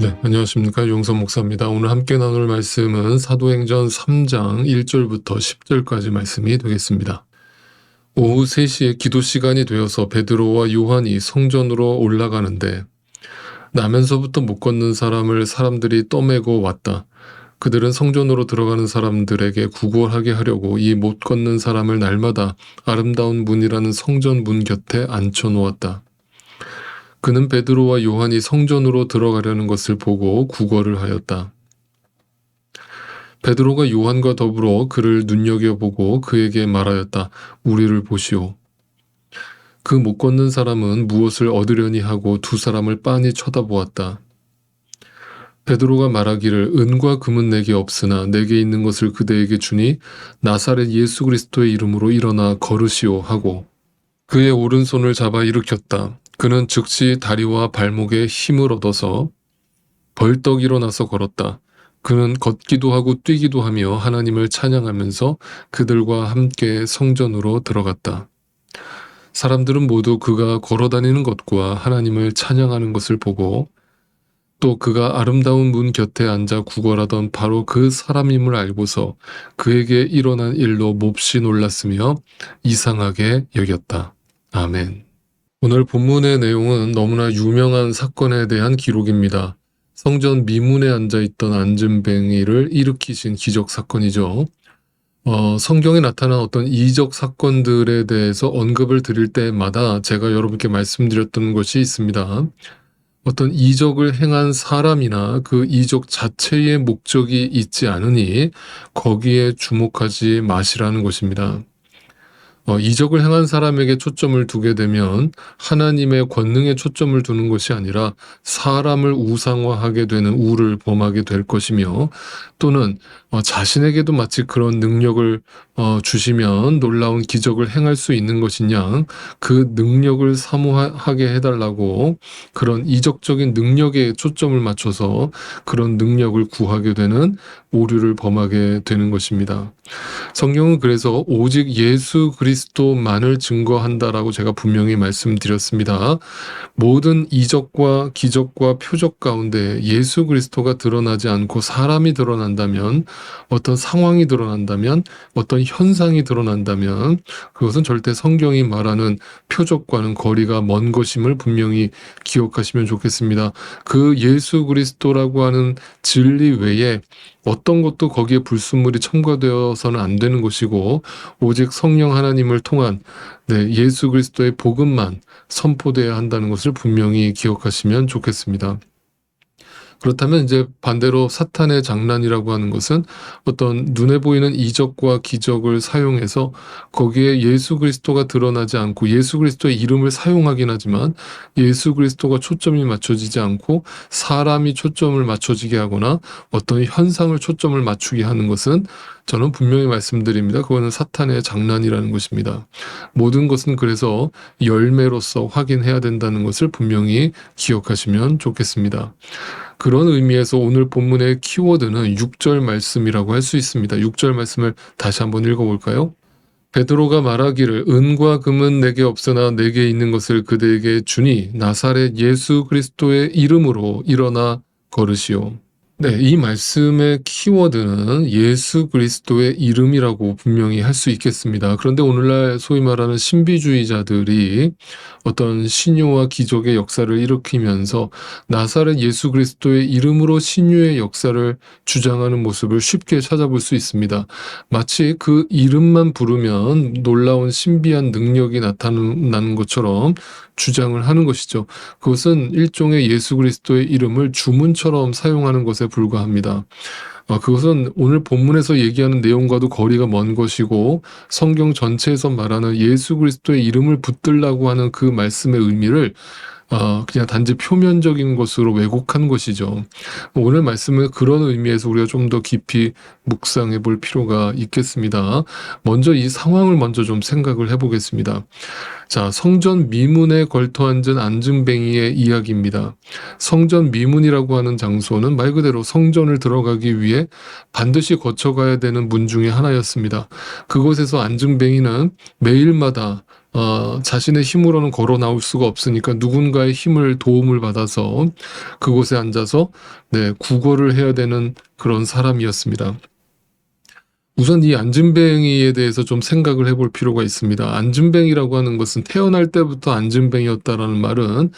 네, 안녕하십니까. 용선 목사입니다. 오늘 함께 나눌 말씀은 사도행전 3장 1절부터 10절까지 말씀이 되겠습니다. 오후 3시에 기도 시간이 되어서 베드로와 요한이 성전으로 올라가는데 나면서부터 못 걷는 사람을 사람들이 떠매고 왔다. 그들은 성전으로 들어가는 사람들에게 구걸하게 하려고 이 못 걷는 사람을 날마다 아름다운 문이라는 성전 문 곁에 앉혀 놓았다. 그는 베드로와 요한이 성전으로 들어가려는 것을 보고 구걸을 하였다. 베드로가 요한과 더불어 그를 눈여겨보고 그에게 말하였다. 우리를 보시오. 그 못 걷는 사람은 무엇을 얻으려니 하고 두 사람을 빤히 쳐다보았다. 베드로가 말하기를 은과 금은 내게 없으나 내게 있는 것을 그대에게 주니 나사렛 예수 그리스도의 이름으로 일어나 걸으시오 하고 그의 오른손을 잡아 일으켰다. 그는 즉시 다리와 발목에 힘을 얻어서 벌떡 일어나서 걸었다. 그는 걷기도 하고 뛰기도 하며 하나님을 찬양하면서 그들과 함께 성전으로 들어갔다. 사람들은 모두 그가 걸어 다니는 것과 하나님을 찬양하는 것을 보고 또 그가 아름다운 문 곁에 앉아 구걸하던 바로 그 사람임을 알고서 그에게 일어난 일로 몹시 놀랐으며 이상하게 여겼다. 아멘. 오늘 본문의 내용은 너무나 유명한 사건에 대한 기록입니다. 성전 미문에 앉아 있던 안전뱅이를 일으키신 기적 사건이죠. 어, 성경에 나타난 어떤 이적 사건들에 대해서 언급을 드릴 때마다 제가 여러분께 말씀드렸던 것이 있습니다. 어떤 이적을 행한 사람이나 그 이적 자체의 목적이 있지 않으니 거기에 주목하지 마시라는 것입니다. 어, 이적을 행한 사람에게 초점을 두게 되면 하나님의 권능에 초점을 두는 것이 아니라 사람을 우상화하게 되는 우를 범하게 될 것이며 또는 어, 자신에게도 마치 그런 능력을 어, 주시면 놀라운 기적을 행할 수 있는 것이냐 그 능력을 사모하게 해달라고 그런 이적적인 능력에 초점을 맞춰서 그런 능력을 구하게 되는 오류를 범하게 되는 것입니다. 성경은 그래서 오직 예수 그리스도만을 증거한다라고 제가 분명히 말씀드렸습니다. 모든 이적과 기적과 표적 가운데 예수 그리스도가 드러나지 않고 사람이 드러난다면 어떤 상황이 드러난다면 어떤 현상이 드러난다면 그것은 절대 성경이 말하는 표적과는 거리가 먼 것임을 분명히 기억하시면 좋겠습니다. 그 예수 그리스도라고 하는 진리 외에 어떤 것도 거기에 불순물이 첨가되어서는 안 되는 것이고 오직 성령 하나님을 통한 네, 예수 그리스도의 복음만 선포되어야 한다는 것을 분명히 기억하시면 좋겠습니다. 그렇다면 이제 반대로 사탄의 장난이라고 하는 것은 어떤 눈에 보이는 이적과 기적을 사용해서 거기에 예수 그리스도가 드러나지 않고 예수 그리스도의 이름을 사용하긴 하지만 예수 그리스도가 초점이 맞춰지지 않고 사람이 초점을 맞춰지게 하거나 어떤 현상을 초점을 맞추게 하는 것은 저는 분명히 말씀드립니다. 그거는 사탄의 장난이라는 것입니다. 모든 것은 그래서 열매로서 확인해야 된다는 것을 분명히 기억하시면 좋겠습니다. 그런 의미에서 오늘 본문의 키워드는 6절 말씀이라고 할 수 있습니다. 6절 말씀을 다시 한번 읽어볼까요? 베드로가 말하기를 은과 금은 내게 없으나 내게 있는 것을 그대에게 주니 나사렛 예수 그리스도의 이름으로 일어나 걸으시오. 네, 이 말씀의 키워드는 예수 그리스도의 이름이라고 분명히 할 수 있겠습니다. 그런데 오늘날 소위 말하는 신비주의자들이 어떤 신유와 기적의 역사를 일으키면서 나사렛 예수 그리스도의 이름으로 신유의 역사를 주장하는 모습을 쉽게 찾아볼 수 있습니다. 마치 그 이름만 부르면 놀라운 신비한 능력이 나타나는 것처럼 주장을 하는 것이죠. 그것은 일종의 예수 그리스도의 이름을 주문처럼 사용하는 것에 불과합니다. 어, 그것은 오늘 본문에서 얘기하는 내용과도 거리가 먼 것이고 성경 전체에서 말하는 예수 그리스도의 이름을 붙들라고 하는 그 말씀의 의미를 어, 그냥 단지 표면적인 것으로 왜곡한 것이죠. 오늘 말씀은 그런 의미에서 우리가 좀 더 깊이 묵상해 볼 필요가 있겠습니다. 먼저 이 상황을 먼저 좀 생각을 해 보겠습니다. 자, 성전 미문에 걸터 앉은 안증뱅이의 이야기입니다. 성전 미문이라고 하는 장소는 말 그대로 성전을 들어가기 위해 반드시 거쳐가야 되는 문 중에 하나였습니다. 그곳에서 안증뱅이는 매일마다 어, 자신의 힘으로는 걸어 나올 수가 없으니까 누군가의 힘을 도움을 받아서 그곳에 앉아서 네, 구걸을 해야 되는 그런 사람이었습니다. 우선 이 안진뱅이에 대해서 좀 생각을 해볼 필요가 있습니다. 안진뱅이라고 하는 것은 태어날 때부터 안진뱅이였다라는 말은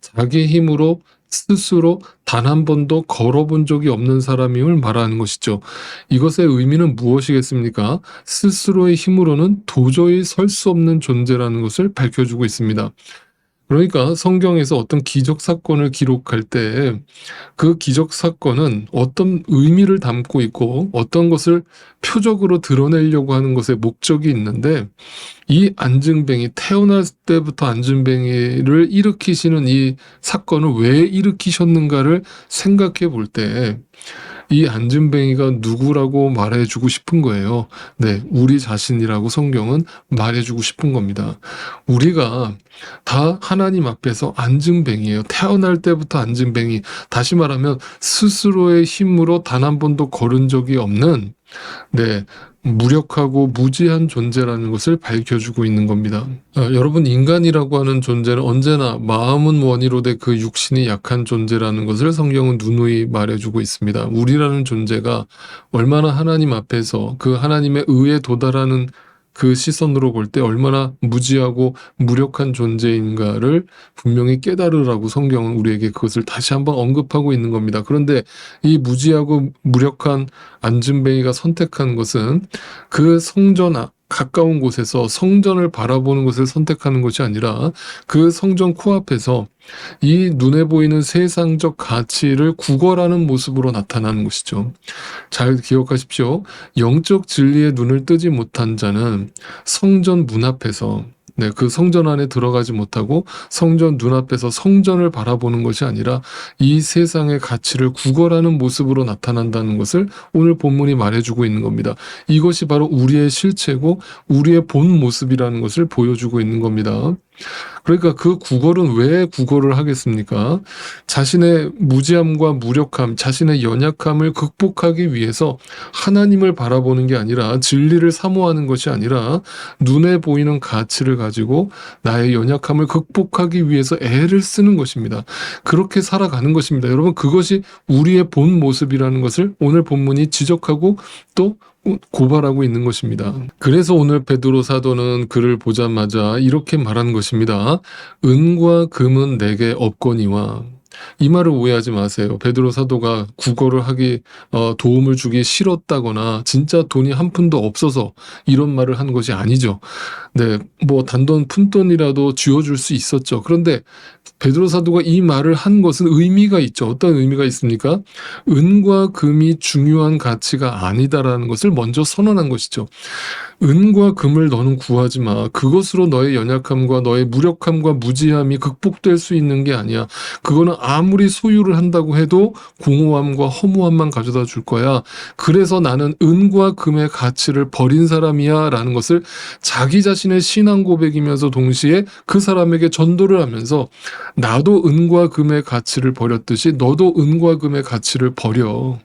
자기 힘으로 스스로 단 한 번도 걸어본 적이 없는 사람임을 말하는 것이죠. 이것의 의미는 무엇이겠습니까? 스스로의 힘으로는 도저히 설 수 없는 존재라는 것을 밝혀주고 있습니다. 그러니까 성경에서 어떤 기적 사건을 기록할 때 그 기적 사건은 어떤 의미를 담고 있고 어떤 것을 표적으로 드러내려고 하는 것에 목적이 있는데 이 안증뱅이 태어날 때부터 안증뱅이를 일으키시는 이 사건을 왜 일으키셨는가를 생각해 볼때 이 안진뱅이가 누구라고 말해주고 싶은 거예요. 네, 우리 자신이라고 성경은 말해주고 싶은 겁니다. 우리가 다 하나님 앞에서 안증뱅이에요. 태어날 때부터 안증뱅이. 다시 말하면 스스로의 힘으로 단 한 번도 걸은 적이 없는 네, 무력하고 무지한 존재라는 것을 밝혀주고 있는 겁니다. 아, 여러분, 인간이라고 하는 존재는 언제나 마음은 원이로되 그 육신이 약한 존재라는 것을 성경은 누누이 말해주고 있습니다. 우리라는 존재가 얼마나 하나님 앞에서 그 하나님의 의에 도달하는 그 시선으로 볼 때 얼마나 무지하고 무력한 존재인가를 분명히 깨달으라고 성경은 우리에게 그것을 다시 한번 언급하고 있는 겁니다. 그런데 이 무지하고 무력한 안준뱅이가 선택한 것은 그 성전 앞, 가까운 곳에서 성전을 바라보는 것을 선택하는 것이 아니라 그 성전 코앞에서 이 눈에 보이는 세상적 가치를 구걸하는 모습으로 나타나는 것이죠. 잘 기억하십시오. 영적 진리의 눈을 뜨지 못한 자는 성전 문 앞에서 네, 그 성전 안에 들어가지 못하고 성전 눈앞에서 성전을 바라보는 것이 아니라 이 세상의 가치를 구걸하는 모습으로 나타난다는 것을 오늘 본문이 말해주고 있는 겁니다. 이것이 바로 우리의 실체고 우리의 본 모습이라는 것을 보여주고 있는 겁니다. 그러니까 그 구걸은 왜 구걸을 하겠습니까? 자신의 무지함과 무력함, 자신의 연약함을 극복하기 위해서 하나님을 바라보는 게 아니라 진리를 사모하는 것이 아니라 눈에 보이는 가치를 가지고 나의 연약함을 극복하기 위해서 애를 쓰는 것입니다. 그렇게 살아가는 것입니다. 여러분, 그것이 우리의 본 모습이라는 것을 오늘 본문이 지적하고 또 고발하고 있는 것입니다. 그래서 오늘 베드로 사도는 그를 보자마자 이렇게 말하는 것입니다. 은과 금은 내게 없거니와 이 말을 오해하지 마세요. 베드로 사도가 국어를 하기 어, 도움을 주기 싫었다거나 진짜 돈이 한 푼도 없어서 이런 말을 한 것이 아니죠. 네, 뭐 단돈 푼돈이라도 쥐어줄 수 있었죠. 그런데 베드로 사도가 이 말을 한 것은 의미가 있죠. 어떤 의미가 있습니까? 은과 금이 중요한 가치가 아니다라는 것을 먼저 선언한 것이죠. 은과 금을 너는 구하지 마. 그것으로 너의 연약함과 너의 무력함과 무지함이 극복될 수 있는 게 아니야. 그거는 아무리 소유를 한다고 해도 공허함과 허무함만 가져다 줄 거야. 그래서 나는 은과 금의 가치를 버린 사람이야. 라는 것을 자기 자신의 신앙 고백이면서 동시에 그 사람에게 전도를 하면서 나도 은과 금의 가치를 버렸듯이 너도 은과 금의 가치를 버려.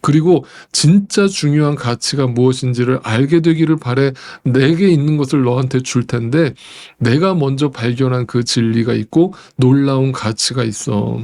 그리고 진짜 중요한 가치가 무엇인지를 알게 되기를 바래 내게 있는 것을 너한테 줄 텐데 내가 먼저 발견한 그 진리가 있고 놀라운 가치가 있어.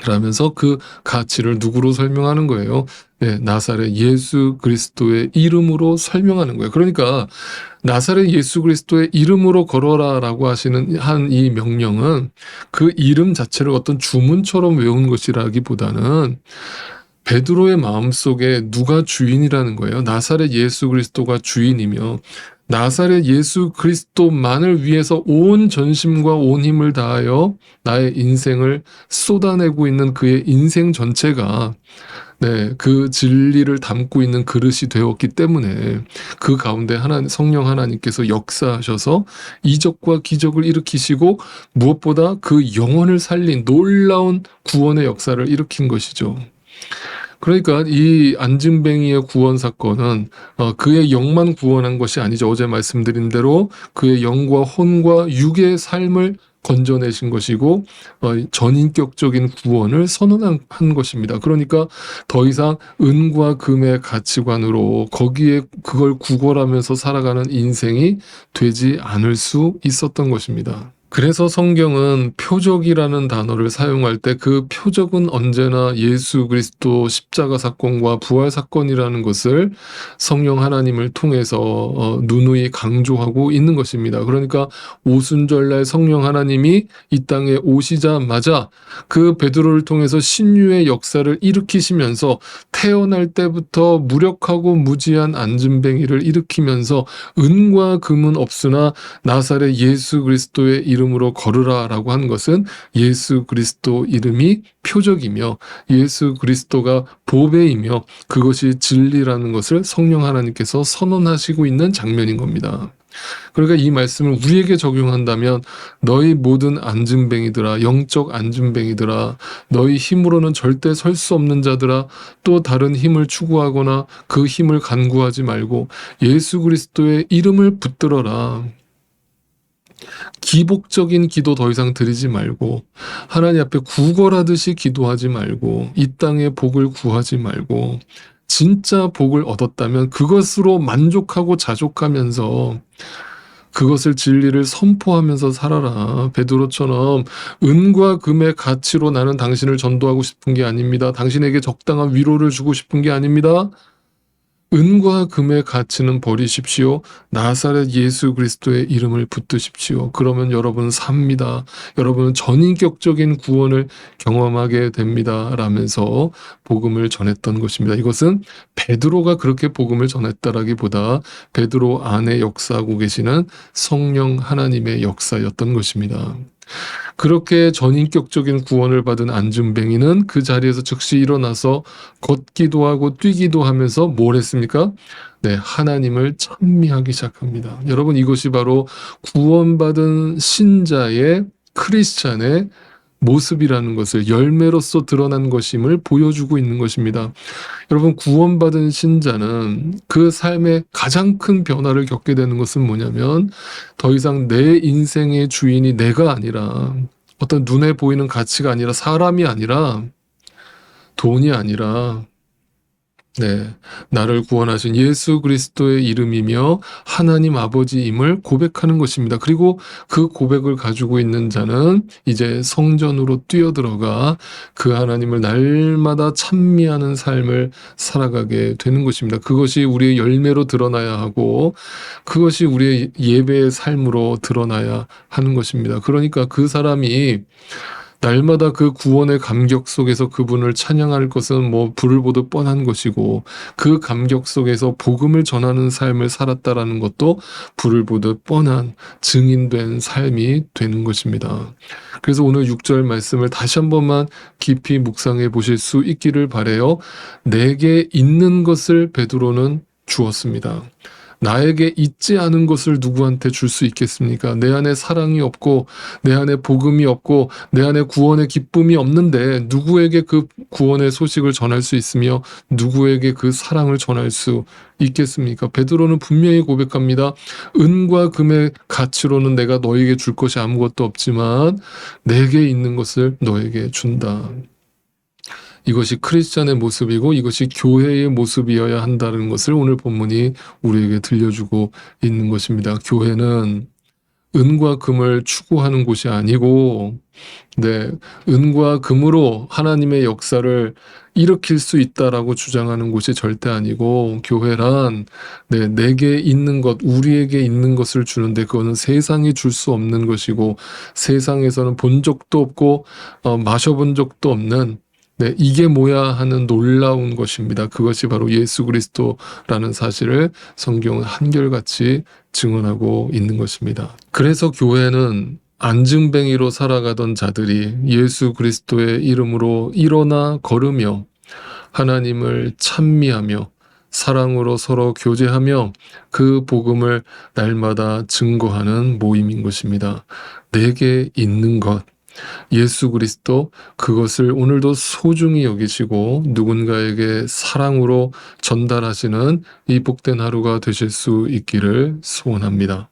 그러면서 그 가치를 누구로 설명하는 거예요? 네, 나사렛 예수 그리스도의 이름으로 설명하는 거예요. 그러니까 나사렛 예수 그리스도의 이름으로 걸어라라고 하시는 한 이 명령은 그 이름 자체를 어떤 주문처럼 외운 것이라기보다는 베드로의 마음속에 누가 주인이라는 거예요. 나사렛 예수 그리스도가 주인이며 나사렛 예수 그리스도만을 위해서 온 전심과 온 힘을 다하여 나의 인생을 쏟아내고 있는 그의 인생 전체가 네, 그 진리를 담고 있는 그릇이 되었기 때문에 그 가운데 하나님, 성령 하나님께서 역사하셔서 이적과 기적을 일으키시고 무엇보다 그 영혼을 살린 놀라운 구원의 역사를 일으킨 것이죠. 그러니까 이 안진뱅이의 구원 사건은 어, 그의 영만 구원한 것이 아니죠. 어제 말씀드린 대로 그의 영과 혼과 육의 삶을 건져내신 것이고 어, 전인격적인 구원을 선언한 한 것입니다. 그러니까 더 이상 은과 금의 가치관으로 거기에 그걸 구걸하면서 살아가는 인생이 되지 않을 수 있었던 것입니다. 그래서 성경은 표적이라는 단어를 사용할 때 그 표적은 언제나 예수 그리스도 십자가 사건과 부활 사건이라는 것을 성령 하나님을 통해서 어, 누누이 강조하고 있는 것입니다. 그러니까 오순절날 성령 하나님이 이 땅에 오시자마자 그 베드로를 통해서 신유의 역사를 일으키시면서 태어날 때부터 무력하고 무지한 안진뱅이를 일으키면서 은과 금은 없으나 나사렛 예수 그리스도의 이름으로 걸으라라고 한 것은 예수 그리스도 이름이 표적이며 예수 그리스도가 보배이며 그것이 진리라는 것을 성령 하나님께서 선언하시고 있는 장면인 겁니다. 그러니까 이 말씀을 우리에게 적용한다면 너희 모든 안진뱅이들아 영적 안진뱅이들아 너희 힘으로는 절대 설 수 없는 자들아 또 다른 힘을 추구하거나 그 힘을 간구하지 말고 예수 그리스도의 이름을 붙들어라. 기복적인 기도 더 이상 드리지 말고 하나님 앞에 구걸하듯이 기도하지 말고 이 땅의 복을 구하지 말고 진짜 복을 얻었다면 그것으로 만족하고 자족하면서 그것을 진리를 선포하면서 살아라. 베드로처럼 은과 금의 가치로 나는 당신을 전도하고 싶은 게 아닙니다. 당신에게 적당한 위로를 주고 싶은 게 아닙니다. 은과 금의 가치는 버리십시오. 나사렛 예수 그리스도의 이름을 붙드십시오. 그러면 여러분은 삽니다. 여러분은 전인격적인 구원을 경험하게 됩니다. 라면서 복음을 전했던 것입니다. 이것은 베드로가 그렇게 복음을 전했다라기보다 베드로 안에 역사하고 계시는 성령 하나님의 역사였던 것입니다. 그렇게 전인격적인 구원을 받은 안준뱅이는 그 자리에서 즉시 일어나서 걷기도 하고 뛰기도 하면서 뭘 했습니까? 네, 하나님을 찬미하기 시작합니다. 여러분 이것이 바로 구원받은 신자의 크리스찬의 모습이라는 것을 열매로서 드러난 것임을 보여주고 있는 것입니다. 여러분, 구원받은 신자는 그 삶의 가장 큰 변화를 겪게 되는 것은 뭐냐면 더 이상 내 인생의 주인이 내가 아니라 어떤 눈에 보이는 가치가 아니라 사람이 아니라 돈이 아니라 네, 나를 구원하신 예수 그리스도의 이름이며 하나님 아버지임을 고백하는 것입니다. 그리고 그 고백을 가지고 있는 자는 이제 성전으로 뛰어들어가 그 하나님을 날마다 찬미하는 삶을 살아가게 되는 것입니다. 그것이 우리의 열매로 드러나야 하고 그것이 우리의 예배의 삶으로 드러나야 하는 것입니다. 그러니까 그 사람이 날마다 그 구원의 감격 속에서 그분을 찬양할 것은 뭐 불을 보듯 뻔한 것이고 그 감격 속에서 복음을 전하는 삶을 살았다라는 것도 불을 보듯 뻔한 증인된 삶이 되는 것입니다. 그래서 오늘 6절 말씀을 다시 한 번만 깊이 묵상해 보실 수 있기를 바래요. 내게 있는 것을 베드로는 주었습니다. 나에게 있지 않은 것을 누구한테 줄 수 있겠습니까? 내 안에 사랑이 없고, 내 안에 복음이 없고, 내 안에 구원의 기쁨이 없는데, 누구에게 그 구원의 소식을 전할 수 있으며, 누구에게 그 사랑을 전할 수 있겠습니까? 베드로는 분명히 고백합니다. 은과 금의 가치로는 내가 너에게 줄 것이 아무것도 없지만, 내게 있는 것을 너에게 준다. 이것이 크리스찬의 모습이고 이것이 교회의 모습이어야 한다는 것을 오늘 본문이 우리에게 들려주고 있는 것입니다. 교회는 은과 금을 추구하는 곳이 아니고, 네, 은과 금으로 하나님의 역사를 일으킬 수 있다라고 주장하는 곳이 절대 아니고, 교회란, 네, 내게 있는 것, 우리에게 있는 것을 주는데, 그거는 세상이 줄 수 없는 것이고, 세상에서는 본 적도 없고, 어, 마셔본 적도 없는, 네, 이게 뭐야 하는 놀라운 것입니다. 그것이 바로 예수 그리스도라는 사실을 성경은 한결같이 증언하고 있는 것입니다. 그래서 교회는 안증뱅이로 살아가던 자들이 예수 그리스도의 이름으로 일어나 걸으며 하나님을 찬미하며 사랑으로 서로 교제하며 그 복음을 날마다 증거하는 모임인 것입니다. 내게 있는 것, 예수 그리스도 그것을 오늘도 소중히 여기시고 누군가에게 사랑으로 전달하시는 이 복된 하루가 되실 수 있기를 소원합니다.